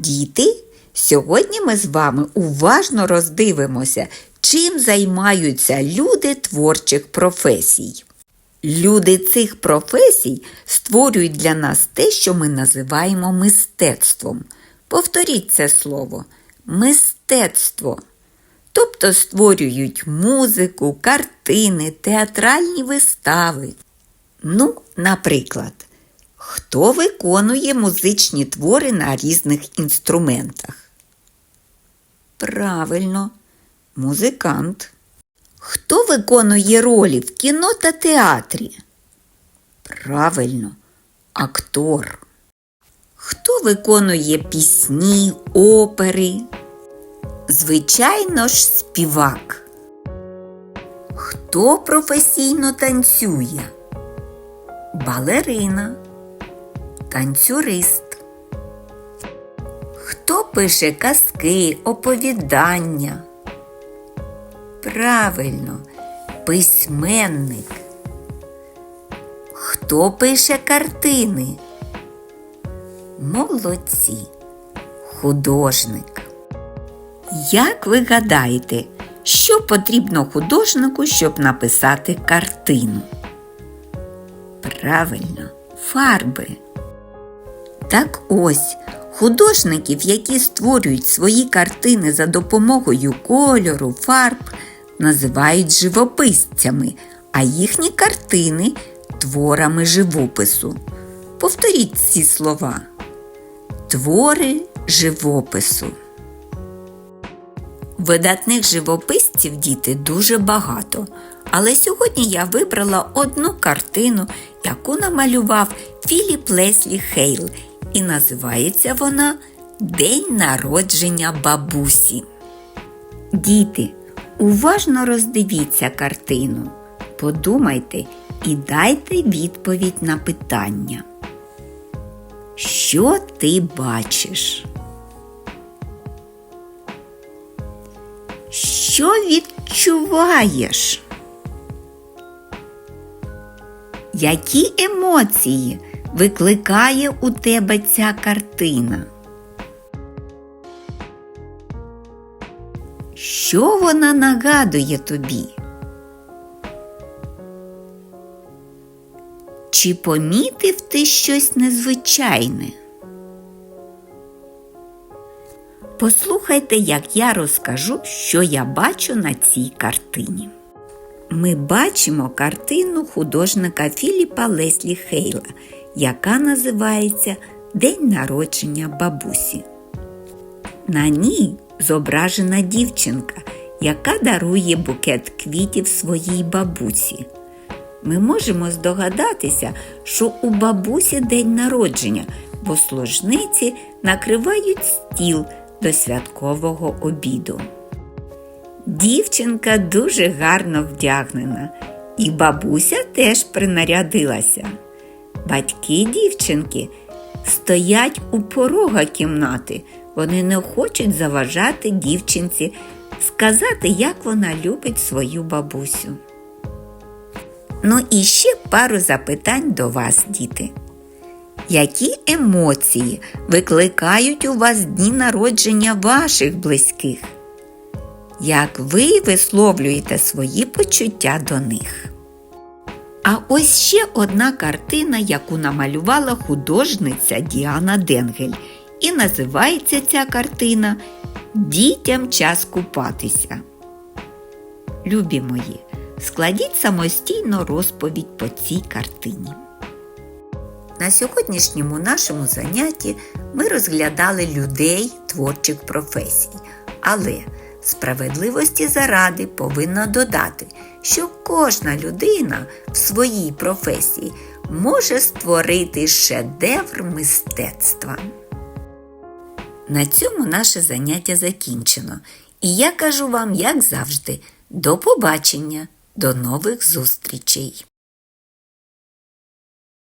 Діти, сьогодні ми з вами уважно роздивимося, чим займаються люди творчих професій. Люди цих професій створюють для нас те, що ми називаємо мистецтвом. Повторіть це слово мистецтво. Тобто створюють музику, картини, театральні вистави. Ну, наприклад, хто виконує музичні твори на різних інструментах? Правильно, музикант. Хто виконує ролі в кіно та театрі? Правильно, актор. Хто виконує пісні, опери? Звичайно ж, співак. Хто професійно танцює? Балерина, танцюрист. Хто пише казки, оповідання? Правильно, письменник. Хто пише картини? Молодці, художник. Як ви гадаєте, що потрібно художнику, щоб написати картину? Правильно, фарби. Так ось, художників, які створюють свої картини за допомогою кольору, фарб, називають живописцями, а їхні картини творами живопису. Повторіть ці слова. Твори живопису. Видатних живописців діти дуже багато, але сьогодні я вибрала одну картину, яку намалював Філіп Леслі Хейл, і називається вона День народження бабусі. Діти, уважно роздивіться картину, подумайте і дайте відповідь на питання. Що ти бачиш? Що відчуваєш? Які емоції викликає у тебе ця картина? Що вона нагадує тобі? Чи помітив ти щось незвичайне? Послухайте, як я розкажу, що я бачу на цій картині. Ми бачимо картину художника Філіпа Леслі Хейла, яка називається День народження бабусі. На ній зображена дівчинка, яка дарує букет квітів своїй бабусі. Ми можемо здогадатися, що у бабусі день народження, бо служниці накривають стіл до святкового обіду. Дівчинка дуже гарно вдягнена, і бабуся теж принарядилася. Батьки дівчинки стоять у порога кімнати. Вони не хочуть заважати дівчинці сказати, як вона любить свою бабусю. Ну і ще пару запитань до вас, діти. Які емоції викликають у вас дні народження ваших близьких? Як ви висловлюєте свої почуття до них? А ось ще одна картина, яку намалювала художниця Діана Денгель. І називається ця картина Дітям час купатися. Любі мої, складіть самостійно розповідь по цій картині. На сьогоднішньому нашому занятті ми розглядали людей творчих професій, але справедливості заради повинна додати, що кожна людина в своїй професії може створити шедевр мистецтва. На цьому наше заняття закінчено. І я кажу вам, як завжди, до побачення, до нових зустрічей!